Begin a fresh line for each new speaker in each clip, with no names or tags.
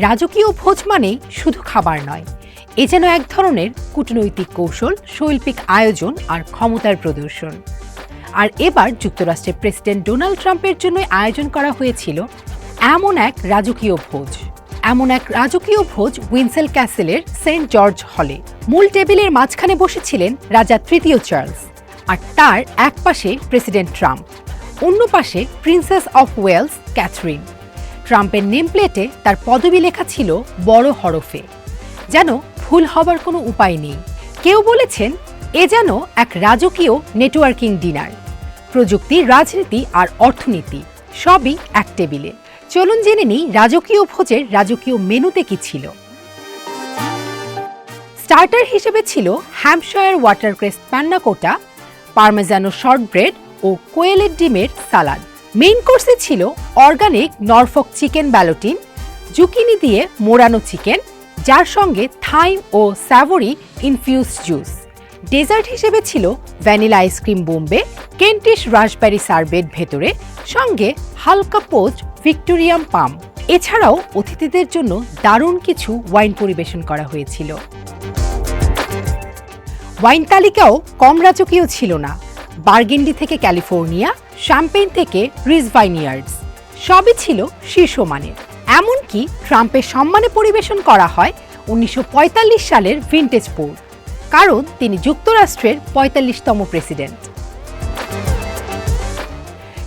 রাজকীয় ভোজ মানে শুধু খাবার নয়। এ যেন এক ধরনের কূটনৈতিক কৌশল, শৈল্পিক আয়োজন আর ক্ষমতার প্রদর্শন। আর এবার যুক্তরাষ্ট্রের প্রেসিডেন্ট ডোনাল্ড ট্রাম্পের জন্য আয়োজন করা হয়েছিল এমন এক রাজকীয় ভোজ। এমন এক রাজকীয় ভোজ উইনসেল ক্যাসেলের সেন্ট জর্জ হলে। মূল টেবিলের মাঝখানে বসেছিলেন রাজা তৃতীয় চার্লস আর তার এক পাশে প্রেসিডেন্ট ট্রাম্প। অন্য পাশে প্রিন্সেস অফ ওয়েলস ক্যাথরিন। ট্রাম্পের নেম প্লেটে তার পদবি লেখা ছিল বড় হরফে। যেন ভুল হবার কোনো উপায় নেই। কেউ বলেছেন, এ যেন এক রাজকীয় নেটওয়ার্কিং ডিনার। প্রযুক্তি, রাজনীতি আর অর্থনীতি, সবই এক টেবিলে। চলুন জেনে নিই রাজকীয় ভোজের রাজকীয় মেনুতে কি ছিল। স্টার্টার হিসেবে ছিল Hampshire watercress panna cotta, parmigiano shortbread ও কোয়েলের ডিমের সালাদ। মেইন কোর্সে ছিল organic Norfolk chicken ballotine zucchini দিয়ে মোড়ানো চিকেন যার সঙ্গে থাইম ও স্যাভরি ইনফিউজ জুস ডেজার্ট হিসেবে ছিল vanilla ice cream bombe Kentish raspberry sorbet ভেতরে, সঙ্গে হালকা পোচ ভিক্টোরিয়াম পাম এছাড়াও অতিথিদের জন্য দারুণ কিছু ওয়াইন পরিবেশন করা হয়েছিল। ওয়াইন তালিকাও কম রাজকীয় ছিল না। বার্গেন্ডি থেকে ক্যালিফোর্নিয়া শ্যাম্পেন থেকে রিজ ভাইনিয়ার্ডস সবই ছিল শীর্ষমানের এমনকি ট্রাম্পের সম্মানে পরিবেশন করা হয় উনিশশো পঁয়তাল্লিশ সালের ভিন্টেজ পোর্ট কারণ তিনি যুক্তরাষ্ট্রের পঁয়তাল্লিশতম প্রেসিডেন্ট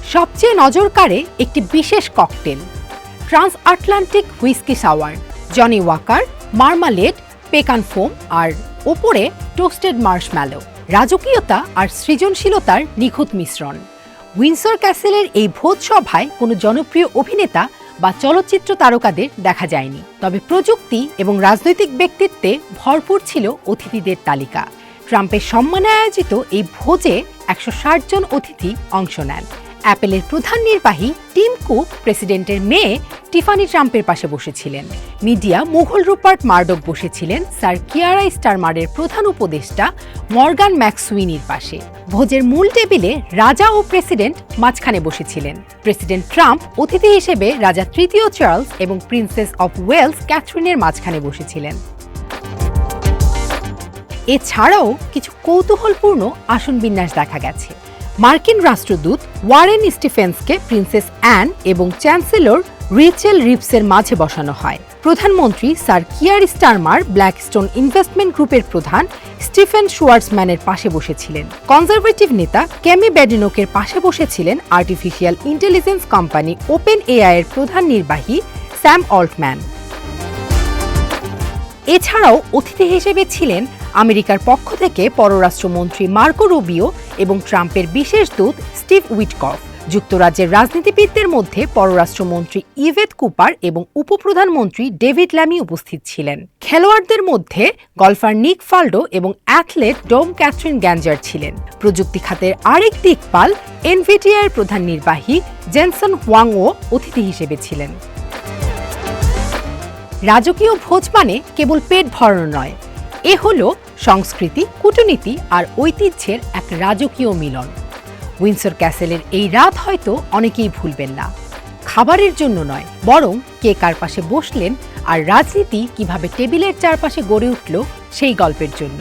সবচেয়ে নজর কাড়ে একটি বিশেষ cocktail transatlantic whisky sour Johnnie Walker marmalade pecan foam আর ওপরে টোস্টেড মার্শম্যালো রাজকীয়তা আর সৃজনশীলতার নিখুঁত মিশ্রণ। উইন্সর ক্যাসেলের এই ভোজ সভায় কোনো জনপ্রিয় অভিনেতা বা চলচ্চিত্র তারকাদের দেখা যায়নি। তবে প্রযুক্তি এবং রাজনৈতিক ব্যক্তিত্বে ভরপুর ছিল অতিথিদের তালিকা। ট্রাম্পের সম্মানে আয়োজিত এই ভোজে একশো ষাট জন অতিথি অংশ নেন। অ্যাপেলের প্রধান নির্বাহী টিম কুক, প্রেসিডেন্টের মেয়ে টিফানি ট্রাম্পের পাশে বসেছিলেন। মিডিয়া মুঘল রুপার্ট মার্ডক বসেছিলেন, স্যার কিয়ারা স্টারমারের প্রধান উপদেষ্টা মর্গান ম্যাক্সুইনির পাশে। ভোজের মূল টেবিলে রাজা ও প্রেসিডেন্ট মাঝখানে বসেছিলেন। প্রেসিডেন্ট ট্রাম্প অতিথি হিসেবে রাজা তৃতীয় চার্লস এবং প্রিন্সেস অফ ওয়েলস ক্যাথরিনের মাঝখানে বসেছিলেন। এছাড়াও কিছু কৌতূহলপূর্ণ আসন বিন্যাস দেখা গেছে। মার্কিন রাষ্ট্রদূত ওয়ারেন স্টিফেন্সকে প্রিন্সেস অ্যান এবং চ্যান্সেলর রিচেল রিপসের মাঝে বসানো হয়। প্রধানমন্ত্রী sir Keir Starmer Blackstone investment গ্রুপের প্রধান স্টিফেন শুয়ার্সম্যানের পাশে বসেছিলেন। কনজারভেটিভ নেতা কেমি ব্যাডিনোকের পাশে বসেছিলেন artificial intelligence company open AI এর প্রধান নির্বাহী স্যাম অল্টম্যান। এছাড়াও অতিথি হিসেবে ছিলেন আমেরিকার পক্ষ থেকে পররাষ্ট্রমন্ত্রী মার্কো রুবিও এবং ট্রাম্পের বিশেষ দূত স্টিভ উইটকফ। যুক্তরাজ্যের রাজনীতিবিদদের মধ্যে পররাষ্ট্রমন্ত্রী ইভেত কুপার এবং উপপ্রধানমন্ত্রী ডেভিড ল্যামি উপস্থিত ছিলেন। খেলোয়াড়দের মধ্যে গলফার নিক ফাল্ডো এবং অ্যাথলেট ডোম ক্যাথরিন গ্যাঞ্জার ছিলেন। প্রযুক্তি খাতের আরেক দিকপাল এনভিটিআর প্রধান নির্বাহী জেনসন হোয়াংও অতিথি হিসেবে ছিলেন। রাজকীয় ভোজ মানে কেবল পেট ভরানো নয়, এ হলো সংস্কৃতি, কূটনীতি আর ঐতিহ্যের এক রাজকীয় মিলন। উইন্সর ক্যাসেলের এই রাত হয়তো অনেকেই ভুলবেন না। খাবারের জন্য নয়, বরং কে কার পাশে বসলেন আর রাজনীতি কীভাবে টেবিলের চারপাশে গড়ে উঠল সেই গল্পের জন্য।